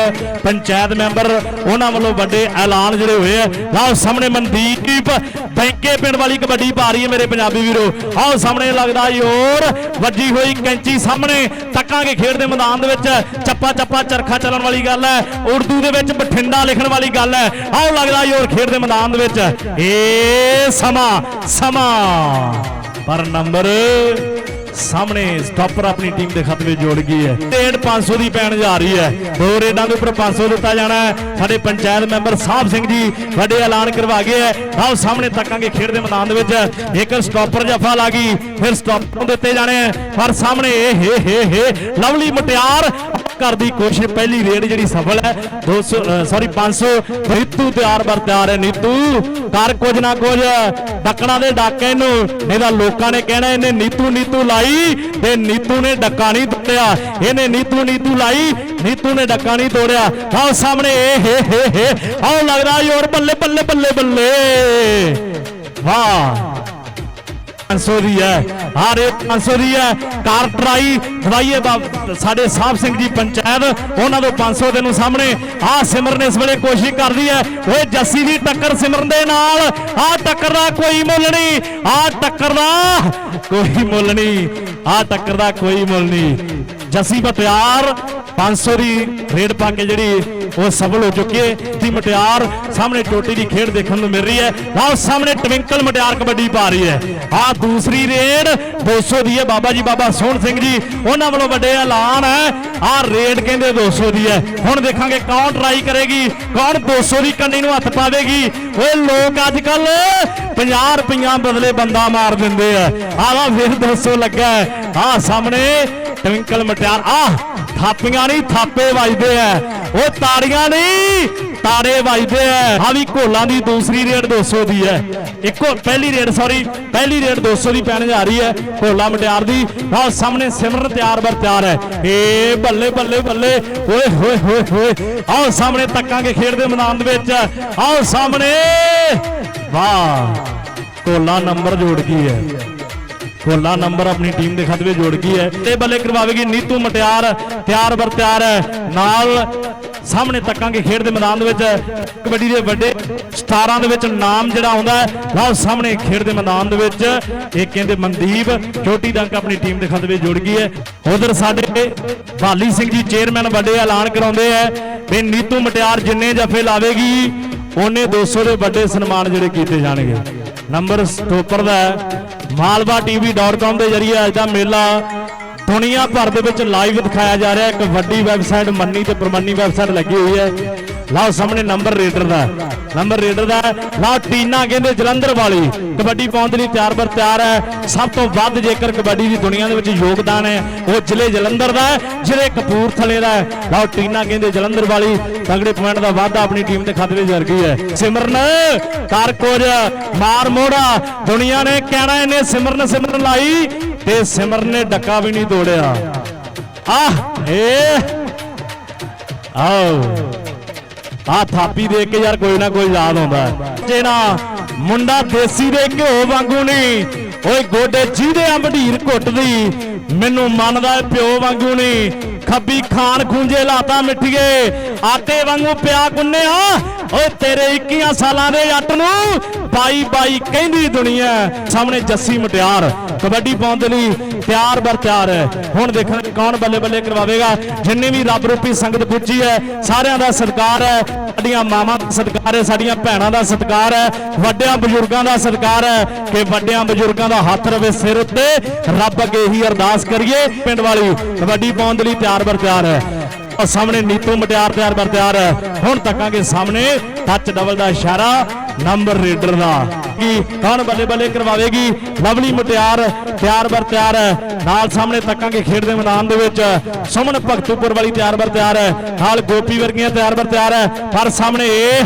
ਪੰਚਾਇਤ ਮੈਂਬਰ ਉਹਨਾਂ ਵੱਲੋਂ ਵੱਡੇ ਐਲਾਨ ਜਿਹੜੇ ਹੋਏ ਆ। ਲਓ ਸਾਹਮਣੇ ਮਨਦੀਪ ਬੈਂਕੇ ਪਿੰਡ ਵਾਲੀ ਕਬੱਡੀ ਪਾ ਰਹੀ ਹੈ ਮੇਰੇ ਪੰਜਾਬੀ ਵੀਰੋ। ਆਓ ਸਾਹਮਣੇ ਲੱਗਦਾ ਯੋਰ ਵੱਜੀ ਹੋਈ ਕੈਂਚੀ ਸਾਹਮਣੇ, ਤੱਕਾਂਗੇ ਖੇਡ ਦੇ ਮੈਦਾਨ ਦੇ ਵਿੱਚ। ਚੱਪਾ ਚੱਪਾ ਚਰਖਾ ਚੱਲਣ ਵਾਲੀ ਗੱਲ ਹੈ, ਉਰਦੂ ਦੇ ਵਿੱਚ ਬਠਿੰਡਾ ਲਿਖਣ ਵਾਲੀ ਗੱਲ ਹੈ। ਆਓ ਲੱਗਦਾ ਯੋਰ ਖੇਡ ਦੇ ਮੈਦਾਨ ਦੇ ਵਿੱਚ। ਏ ਸਮਾਂ ਸਮਾਂ। ਪਰ ਨੰਬਰ ਸਾਹਮਣੇ ਸਟਾਪਰ ਆਪਣੀ ਟੀਮ ਦੇ ਖਤਵੇ ਜੋੜ ਗਈ ਹੈ। ਰੇਡ 500 ਦੀ ਪੈਣ ਜਾ ਰਹੀ ਹੈ। ਦੋ ਰੇਡਾਂ ਦੇ ਉੱਪਰ 500 ਦਿੱਤਾ ਜਾਣਾ ਹੈ। ਸਾਡੇ ਪੰਚਾਇਤ ਮੈਂਬਰ ਸਾਹਿਬ ਸਿੰਘ ਜੀ ਵੱਡੇ ਐਲਾਨ ਕਰਵਾ ਗਏ ਹੈ। ਆਓ ਸਾਹਮਣੇ ਤੱਕਾਂਗੇ ਖੇਡ ਦੇ ਮੈਦਾਨ ਦੇ ਵਿੱਚ। ਇੱਕ ਸਟਾਪਰ ਜਫਾ ਲੱਗੀ ਫਿਰ ਸਟਾਪਰ ਦਿੱਤੇ ਜਾਣੇ ਪਰ ਸਾਹਮਣੇ ਹੇ ਹੇ ਹੇ ਲਵਲੀ ਮਟਿਆਰ ਕਰਦੀ ਕੋਸ਼ਿਸ਼। ਪਹਿਲੀ ਰੇਡ ਜਿਹੜੀ ਸਫਲ ਹੈ। 200 ਸੌਰੀ 500 ਨੀਤੂ ਤਿਆਰ ਬਰ ਤਿਆਰ ਹੈ। ਨੀਤੂ, ਕਰ ਕੁਝ ਨਾ ਕੁਝ। ਡੱਕਣਾ ਦੇ ਡਾਕੇ ਨੂੰ। ਨਹੀਂ ਤਾਂ ਲੋਕਾਂ ਨੇ ਕਹਿਣਾ, ਇਹਨੇ ਨੀਤੂ ਨੀਤੂ ਲਾਈ ਤੇ ਨੀਤੂ ਨੇ ਡੱਕਾ ਨਹੀਂ ਤੋੜਿਆ ਇਹਨੇ ਨੀਤੂ ਨੀਤੂ ਲਾਈ। ਨੀਤੂ ਨੇ ਡੱਕਾ ਨਹੀਂ ਤੋੜਿਆ। ਆਓ ਸਾਹਮਣੇ ਇਹ ਹੇ ਹੇ ਹੇ ਆਓ ਲੱਗਦਾ ਯੋਰ ਬੱਲੇ ਬੱਲੇ ਬੱਲੇ ਬੱਲੇ। ਵਾਹ। 500 ਦੀ ਹੈ। ਹਰ ਇੱਕ 500 ਦੀ ਹੈ। ਕਾਰ ਟਰਾਈ ਦਵਾਈਏ ਸਾਡੇ ਸਾਹਿਬ ਸਿੰਘ ਜੀ ਪੰਚਾਇਤ, ਉਹਨਾਂ ਤੋਂ 500 ਦੇ ਨੂੰ ਸਾਹਮਣੇ। ਆ ਸਿਮਰਨ ਇਸ ਵੇਲੇ ਕੋਸ਼ਿਸ਼ ਕਰਦੀ ਹੈ। ਓਏ ਜੱਸੀ ਦੀ ਟੱਕਰ ਸਿਮਰਨ ਦੇ ਨਾਲ। ਆ ਟੱਕਰ ਦਾ ਕੋਈ ਮੁੱਲ ਨਹੀਂ। ਆ ਟੱਕਰ ਦਾ ਕੋਈ ਮੁੱਲ ਨਹੀਂ। ਆ ਟੱਕਰ ਦਾ ਕੋਈ ਮੁੱਲ ਨਹੀਂ। ਜੱਸੀ ਮਟਿਆਰ 500 ਦੀ ਰੇਡ ਪਾ ਕੇ ਜਿਹੜੀ ਉਹ ਸਫਲ ਹੋ ਚੁੱਕੀ ਹੈ। ਦੀ ਮਟਿਆਰ ਸਾਹਮਣੇ ਟੋਟੀ ਦੀ ਖੇਡ ਦੇਖਣ ਨੂੰ ਮਿਲ ਰਹੀ ਹੈ। ਲਓ ਸਾਹਮਣੇ ਟਵਿੰਕਲ ਮਟਿਆਰ ਕਬੱਡੀ ਪਾ ਰਹੀ ਹੈ। ਆ ਦੂਸਰੀ ਰੇਡ 200 ਦੀ ਹੈ। ਬਾਬਾ ਜੀ, ਬਾਬਾ ਸੋਹਣ ਸਿੰਘ ਜੀ, ਉਹਨਾਂ ਵੱਲੋਂ ਵੱਡੇ ਐਲਾਨ ਹੈ। ਆ ਰੇਡ ਕਹਿੰਦੇ 200 ਦੀ ਹੈ। ਹੁਣ ਦੇਖਾਂਗੇ ਕੌਣ ਟਰਾਈ ਕਰੇਗੀ, ਕੌਣ 200 ਦੀ ਕੰਨੀ ਨੂੰ ਹੱਥ ਪਾਵੇਗੀ। ਓਏ ਲੋਕ ਅੱਜ ਕੱਲ 50 ਰੁਪਈਆ ਬਦਲੇ ਬੰਦਾ ਮਾਰ ਦਿੰਦੇ ਆ। ਆਹ ਫਿਰ 200 ਲੱਗਾ ਆ ਸਾਹਮਣੇ ਟਵਿੰਕਲ ਮਟਿਆਰ। ਆਹ ਥਾਪੀਆਂ ਨਹੀਂ, ਥਾਪੇ ਵੱਜਦੇ ਐ। ਉਹ ਤਾੜੀਆਂ ਨਹੀਂ, ਤਾੜੇ ਵੱਜਦੇ ਐ। ਆ ਵੀ ਘੋਲਾਂ ਦੀ ਦੂਸਰੀ ਰੇਡ 200 ਦੀ ਐ। ਇੱਕੋ, ਪਹਿਲੀ ਰੇਡ ਸੌਰੀ ਪਹਿਲੀ ਰੇਡ 200 ਦੀ ਪੈਣ ਜਾ ਰਹੀ ਐ ਘੋਲਾ ਮਟਿਆਰ ਦੀ। ਆ ਸਾਹਮਣੇ ਸਿਮਰਨ ਤਿਆਰ ਬਰ ਤਿਆਰ ਐ। ਏ ਬੱਲੇ ਬੱਲੇ ਬੱਲੇ। ਓਏ, ਹੋਏ ਹੋਏ ਹੋਏ। ਆਓ ਸਾਹਮਣੇ ਤੱਕਾਂਗੇ ਖੇਡ ਦੇ ਮੈਦਾਨ ਦੇ ਵਿੱਚ। ਆਓ ਸਾਹਮਣੇ, ਵਾਹ, ਘੋਲਾ ਨੰਬਰ ਜੋੜ ਗਈ ਹੈ 16 ਨੰਬਰ ਆਪਣੀ ਟੀਮ ਦੇ ਖਤਵੇ ਜੋੜ ਗਈ ਹੈ। ਤੇ ਬੱਲੇ ਕਰਵਾਵੇਗੀ ਨੀਤੂ ਮਟਿਆਰ। ਤਿਆਰ ਬਰ ਤਿਆਰ ਹੈ। ਨਾਲ ਸਾਹਮਣੇ ਤੱਕਾਂਗੇ ਖੇਡ ਦੇ ਮੈਦਾਨ ਦੇ ਵਿੱਚ ਕਬੱਡੀ ਦੇ ਵੱਡੇ 17 ਦੇ ਵਿੱਚ ਨਾਮ ਜਿਹੜਾ ਆਉਂਦਾ ਲਓ ਸਾਹਮਣੇ ਖੇਡ ਦੇ ਮੈਦਾਨ ਦੇ ਵਿੱਚ ਇਹ ਕਹਿੰਦੇ ਮਨਦੀਪ ਛੋਟੀ ਡੰਕ ਆਪਣੀ ਟੀਮ ਦੇ ਖਤਵੇ ਜੁੜ ਗਈ ਹੈ। ਉਧਰ ਸਾਡੇ ਭਾਲੀ ਸਿੰਘ ਜੀ ਚੇਅਰਮੈਨ ਵੱਡੇ ਐਲਾਨ ਕਰਾਉਂਦੇ ਆ ਵੀ ਨੀਤੂ ਮਟਿਆਰ ਜਿੰਨੇ ਜਫੇ ਲਾਵੇਗੀ, ਉਹਨੇ 200 ਦੇ ਵੱਡੇ ਸਨਮਾਨ ਜਿਹੜੇ ਕੀਤੇ ਜਾਣਗੇ। ਨੰਬਰ ਸਟੋਪਰ ਦਾ ਹੈ malva.tv.com ਦੇ ਜਰੀਏ ਅੱਜ ਦਾ ਮੇਲਾ ਦੁਨੀਆ ਭਰ ਦੇ ਵਿੱਚ ਲਾਈਵ ਦਿਖਾਇਆ ਜਾ ਰਿਹਾ ਇੱਕ ਵੱਡੀ ਵੈਬਸਾਈਟ ਮੰਨੀ ਤੇ ਪ੍ਰਮੰਨੀ ਵੈਬਸਾਈਟ ਲੱਗੀ ਹੋਈ ਹੈ। ਲਓ ਸਾਹਮਣੇ ਨੰਬਰ ਰੇਡਰ ਦਾ। ਨੰਬਰ ਰੇਡਰ ਦਾ ਹੈ। ਲਓ ਟੀਨਾ ਕਹਿੰਦੇ ਜਲੰਧਰ ਵਾਲੀ। ਕਬੱਡੀ ਪਾਉਣ ਦੇ ਲਈ ਤਿਆਰ ਬਰ ਤਿਆਰ ਹੈ। ਸਭ ਤੋਂ ਵੱਧ ਜੇਕਰ ਕਬੱਡੀ ਦੀ ਦੁਨੀਆ ਦੇ ਵਿੱਚ ਯੋਗਦਾਨ ਹੈ, ਉਹ ਜ਼ਿਲ੍ਹੇ ਜਲੰਧਰ ਦਾ ਹੈ, ਜ਼ਿਲ੍ਹੇ ਕਪੂਰਥਲੇ ਦਾ ਲਓ ਟੀਨਾ ਕਹਿੰਦੇ ਜਲੰਧਰ ਵਾਲੀ। ਤਗੜੇ ਪੁਆਇੰਟ ਦਾ ਵਾਧਾ ਆਪਣੀ ਟੀਮ ਦੇ ਖਾਤੇ ਵਿੱਚ ਜਰਗੀ ਹੈ। ਸਿਮਰਨ ਕਰ ਕੁਝ ਮਾਰ ਮੋੜਾ ਦੁਨੀਆ ਨੇ ਕਹਿਣਾ ਇਹਨੇ ਸਿਮਰਨ ਸਿਮਰਨ ਲਾਈ ਤੇ ਸਿਮਰਨ ਨੇ ਡੱਕਾ ਵੀ ਨਹੀਂ ਤੋੜਿਆ। ਆਹ ਏ ਆਓ। ਆ ਥਾਪੀ ਦੇਖ ਕੇ ਯਾਰ ਕੋਈ ਨਾ ਕੋਈ ਯਾਦ ਆਉਂਦਾ ਜਿਹੜਾ ਮੁੰਡਾ ਦੇਸੀ ਦੇ ਘਿਓ ਵਾਂਗੂ ਨਹੀਂ, ਓਏ ਗੋਡੇ ਜਿਹਦੇ ਅੰਬਢੀਰ ਘੁੱਟਦੀ, ਮੈਨੂੰ ਮੰਨਦਾ ਪਿਓ ਵਾਂਗੂ ਨਹੀਂ। ਖੱਬੀ ਖਾਨ ਖੂੰਜੇ ਲਾਤਾ ਮਿੱਠੀਏ, ਆਟੇ ਵਾਂਗੂ ਪਿਆ ਗੁੰਨਿਆ ਓਏ ਤੇਰੇ 21 ਸਾਲਾਂ ਦੇ ਜੱਟ ਨੂੰ ਬਾਈ ਬਾਈ ਕਹਿੰਦੀ ਦੁਨੀਆ ਸਾਹਮਣੇ ਜੱਸੀ ਮਟਿਆਰ। ਕਬੱਡੀ ਪਾਉਣ ਦੇ ਲਈ ਤਿਆਰ ਬਰ ਤਿਆਰ ਹੈ। ਹੁਣ ਦੇਖਾਂਗੇ ਕੌਣ ਬੱਲੇ ਬੱਲੇ ਕਰਵਾਵੇਗਾ। ਜਿੰਨੀ ਵੀ ਰੱਬ ਰੂਪੀ ਸੰਗਤ ਪੁੱਜੀ ਹੈ, ਸਾਰਿਆਂ ਦਾ ਸਤਿਕਾਰ ਹੈ। ਸਾਡੀਆਂ ਮਾਵਾਂ ਦਾ ਸਤਿਕਾਰ ਹੈ, ਸਾਡੀਆਂ ਭੈਣਾਂ ਦਾ ਸਤਿਕਾਰ ਹੈ। ਵੱਡਿਆਂ ਬਜ਼ੁਰਗਾਂ ਦਾ ਸਤਿਕਾਰ ਹੈ ਕਿ ਵੱਡਿਆਂ ਬਜ਼ੁਰਗਾਂ ਦਾ ਹੱਥ ਰਵੇ ਸਿਰ ਉੱਤੇ। ਰੱਬ ਅੱਗੇ ਹੀ ਅਰਦਾਸ ਕਰੀਏ। ਪਿੰਡ ਵਾਲੀ ਕਬੱਡੀ ਪਾਉਣ ਦੇ ਲਈ ਤਿਆਰ ਬਰ ਤਿਆਰ ਹੈ। ਔਰ ਸਾਹਮਣੇ ਨੀਤੂ ਮਟਿਆਰ ਤਿਆਰ ਬਰ ਤਿਆਰ ਹੁਣ ਤੱਕਾਂਗੇ ਸਾਹਮਣੇ ਟੱਚ ਡਬਲ ਦਾ ਇਸ਼ਾਰਾ ਨੰਬਰ ਰੇਡਰ ਦਾ। ਕੀ ਕੌਣ ਬੱਲੇ ਬੱਲੇ ਕਰਵਾਵੇਗੀ। ਲਵਲੀ ਮੁਟਿਆਰ, ਤਿਆਰ ਬਰ ਤਿਆਰ। ਹੈ। ਨਾਲ ਸਾਹਮਣੇ ਤੱਕਾਂਗੇ ਖੇਡ ਦੇ ਮੈਦਾਨ ਦੇ ਵਿੱਚ। ਸੁਮਨ ਭਗਤੂਪੁਰ ਵਾਲੀ ਤਿਆਰ ਬਰ ਤਿਆਰ। ਹੈ ਨਾਲ ਗੋਪੀ ਵਰਗੀਆਂ ਤਿਆਰ ਬਰ ਤਿਆਰ। ਹੈ ਪਰ ਸਾਹਮਣੇ ਇਹ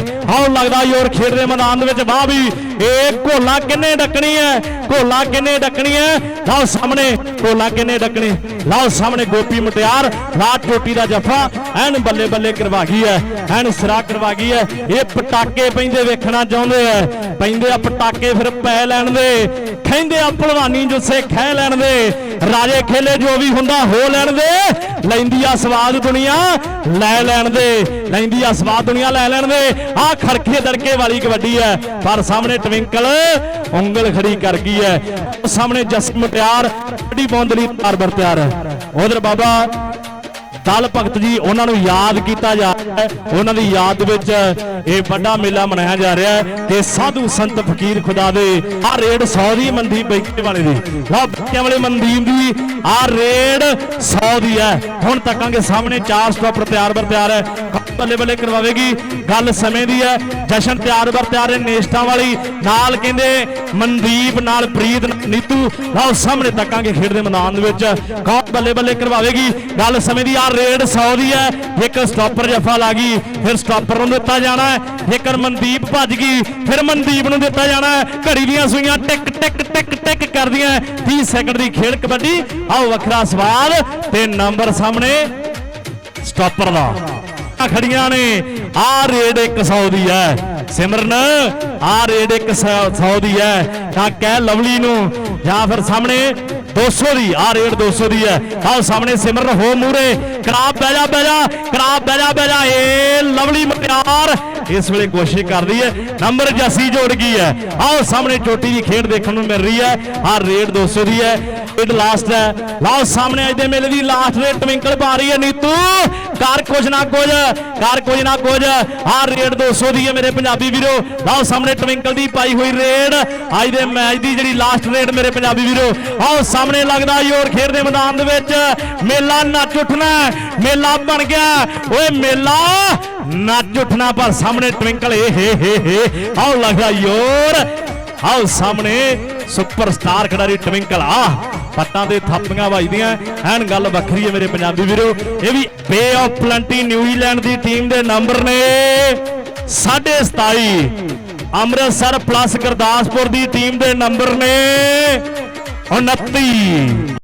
ਲੱਗਦਾ ਯੋਰ ਖੇਡ ਦੇ ਮੈਦਾਨ ਦੇ ਵਿੱਚ। ਵਾਹ ਵੀ, ਇਹ ਘੋਲਾ ਕਿੰਨੇ ਡੱਕਣੀ ਹੈ ਘੋਲਾ ਕਿੰਨੇ ਡੱਕਣੀ ਹੈ ਲਓ ਸਾਹਮਣੇ ਘੋਲਾ ਕਿੰਨੇ ਡੱਕਣੀ? ਲਓ ਸਾਹਮਣੇ ਗੋਪੀ ਮੁਟਿਆਰ, ਰਾਤ ਚੋਟੀ ਦਾ ਜਫਾ। ਐਨ ਬੱਲੇ ਬੱਲੇ ਕਰਵਾ ਗਈ ਹੈ ਐਨ ਸਿਰਾ ਕਰਵਾ ਗਈ ਹੈ ਇਹ ਪਟਾਕੇ ਪੈਂਦੇ ਵੇਖਣਾ ਚਾਹੁੰਦੇ ਆ ਪੈਂਦੇ ਆ ਪਟਾਕੇ ਫਿਰ ਪੈ ਲੈਣ ਦੇ। ਕਹਿੰਦੇ ਆ ਭਲਵਾਨੀ ਜੁੱਸੇ ਖਹਿ ਲੈਣ ਦੇ। ਰਾਜੇ ਖੇਲੇ ਜੋ ਵੀ ਹੁੰਦਾ ਹੋ ਲੈਣ ਦੇ। ਲੈਂਦੀ ਆ ਸਵਾਦ ਦੁਨੀਆ, ਲੈ ਲੈਣ ਦੇ। ਲੈਂਦੀ ਆ ਸਵਾਦ ਦੁਨੀਆ, ਲੈ ਲੈਣ ਦੇ। ਆ ਖੜਕੇ ਦੜਕੇ ਵਾਲੀ ਕਬੱਡੀ ਹੈ। ਪਰ ਸਾਹਮਣੇ ਟਵਿੰਕਲ, ਉਂਗਲ ਖੜੀ ਕਰ ਗਈ ਹੈ। ਸਾਹਮਣੇ ਜਸਮ ਪਿਆਰ ਕਬੱਡੀ ਪਾਉਣ ਦੇ ਲਈ ਤਿਆਰ ਬਰ ਤਿਆਰ ਹੈ। ਉਧਰ ਬਾਬਾ ਦਲ ਭਗਤ ਜੀ, ਉਹਨਾਂ ਨੂੰ ਯਾਦ ਕੀਤਾ ਜਾ ਰਿਹਾ ਹੈ। ਉਹਨਾਂ ਦੀ ਯਾਦ ਵਿੱਚ ਇਹ ਵੱਡਾ ਮੇਲਾ ਮਨਾਇਆ ਜਾ ਰਿਹਾ ਹੈ ਤੇ ਸਾਧੂ ਸੰਤ ਫਕੀਰ ਖੁਦਾ ਦੇ ਆ ਰੇਡ 100 ਦੀ ਮਨਦੀਪ ਬੈਂਕੇ ਵਾਲੇ ਦੀ। ਲਓ ਬੱਕਿਆਂ ਵਾਲੇ ਮਨਦੀਪ ਦੀ ਆ ਰੇਡ 100 ਦੀ ਹੈ। ਹੁਣ ਤੱਕਾਂਗੇ ਸਾਹਮਣੇ ਚਾਰ ਸਟਾਪਰ ਤਿਆਰ ਬਰ ਤਿਆਰ ਹੈ। ਬੱਲੇ ਬੱਲੇ ਕਰਵਾਵੇਗੀ। ਗੱਲ ਸਮੇਂ ਦੀ ਹੈ। ਜਸ਼ਨ ਤਿਆਰ ਬਰ ਤਿਆਰ ਹੈ ਨੇਸ਼ਟਾਂ ਵਾਲੀ। ਨਾਲ ਕਹਿੰਦੇ ਮਨਦੀਪ, ਨਾਲ ਪ੍ਰੀਤ ਨੀਤੂ। ਲਓ, ਸਾਹਮਣੇ ਤੱਕਾਂਗੇ ਖੇਡ ਦੇ ਮੈਦਾਨ ਦੇ ਵਿੱਚ। ਕੌਣ ਬੱਲੇ ਬੱਲੇ ਕਰਵਾਵੇਗੀ। ਗੱਲ ਸਮੇਂ ਦੀ ਆ ਰੇਡ 100 ਦੀ ਹੈ। ਜੇਕਰ ਸਟਾਪਰ ਜਫਾ ਲੱਗੀ ਫਿਰ ਸਟਾਪਰ ਨੂੰ ਦਿੱਤਾ ਜਾਣਾ ਹੈ। ਜੇਕਰ ਮਨਦੀਪ ਭੱਜ ਗਈ, ਫਿਰ ਮਨਦੀਪ ਨੂੰ ਦਿੱਤਾ ਜਾਣਾ ਹੈ। ਘੜੀ ਦੀਆਂ ਸੂਈਆਂ ਟਿਕ ਟਿਕ ਟਿਕ ਟਿਕ ਕਰਦੀਆਂ 30 ਸੈਕਿੰਡ ਦੀ ਖੇਡ ਕਬੱਡੀ। ਆਓ ਵੱਖਰਾ ਸਵਾਲ ਤੇ ਨੰਬਰ ਸਾਹਮਣੇ ਸਟਾਪਰ ਦਾ। ਖੜੀਆਂ ਨੇ। ਆ ਰੇਡ 100 ਦੀ ਹੈ। ਸਿਮਰਨ, ਆ ਰੇਡ 100 ਦੀ ਹੈ। ਤਾਂ ਕਹਿ ਲਵਲੀ ਨੂੰ, ਜਾਂ ਫਿਰ ਸਾਹਮਣੇ 200 ਦੀ ਆ ਰੇਡ 200 ਦੀ ਹੈ ਆਹ ਸਾਹਮਣੇ ਸਿਮਰਨ ਹੋ ਮੂਰੇ ਕਰਾਬ ਬਹਿ ਜਾ ਬਹਿ ਜਾ ਕਰਾਬ ਬਹਿ ਜਾ ਬਹਿ ਜਾ ਏ ਲਵਲੀ ਮਟਿਆਰ ਇਸ ਵੇਲੇ ਕੋਸ਼ਿਸ਼ ਕਰਦੀ ਹੈ ਨੰਬਰ ਜੱਸੀ ਜੋੜ ਗਈ ਹੈ ਆਹ ਸਾਹਮਣੇ ਚੋਟੀ ਦੀ ਖੇਡ ਦੇਖਣ ਨੂੰ ਮਿਲ ਰਹੀ ਹੈ ਆ ਰੇਡ 200 ਦੀ ਹੈ ਇਹ ਲਾਸਟ ਹੈ। ਲਾਓ ਸਾਹਮਣੇ ਅੱਜ ਦੇ ਮੇਲੇ ਦੀ ਲਾਸਟ ਰੇਡ ਟਵਿੰਕਲ ਪਾ ਰਹੀ ਹੈ ਨੀਤੂ। ਕਰ ਕੁਝ ਨਾ ਕੁਝ, ਕਰ ਕੁਝ ਨਾ ਕੁਝ। ਆ ਰੇਡ 200 ਦੀ ਹੈ ਮੇਰੇ ਪੰਜਾਬੀ ਵੀਰੋ। ਲਾਓ ਸਾਹਮਣੇ ਟਵਿੰਕਲ ਦੀ ਪਾਈ ਹੋਈ ਰੇਡ ਅੱਜ ਦੇ ਮੈਚ ਦੀ ਜਿਹੜੀ ਲਾਸਟ ਰੇਡ ਮੇਰੇ ਪੰਜਾਬੀ ਵੀਰੋ। ਆਓ ਸਾਹਮਣੇ ਲੱਗਦਾ ਯੋਰ ਖੇਡ ਦੇ ਮੈਦਾਨ ਦੇ ਵਿੱਚ। ਮੇਲਾ ਨੱਚ ਉੱਠਣਾ ਮੇਲਾ ਬਣ ਗਿਆ ਓਏ ਮੇਲਾ ਨੱਚ ਉੱਠਣਾ, ਪਰ ਸਾਹਮਣੇ ਟਵਿੰਕਲ ਏ ਹੇ ਹੇ ਹੇ ਆਓ ਲੱਗਦਾ ਯੋਰ। ਆਓ ਸਾਹਮਣੇ ਸੁਪਰ ਸਟਾਰ ਖਿਡਾਰੀ ਟਵਿੰਕਲ ਆ ਪੱਟਾਂ ਤੇ ਥਾਪੀਆਂ ਵੱਜਦੀਆਂ ਐਨ ਗੱਲ ਵੱਖਰੀ ਹੈ ਮੇਰੇ ਪੰਜਾਬੀ ਵੀਰੋ। ਇਹ ਵੀ Bay of Plenty New Zealand the team ਦੇ ਨੰਬਰ ਨੇ। 27 ਅੰਮ੍ਰਿਤਸਰ ਪਲੱਸ ਗੁਰਦਾਸਪੁਰ ਦੀ ਟੀਮ ਦੇ ਨੰਬਰ ਨੇ। 29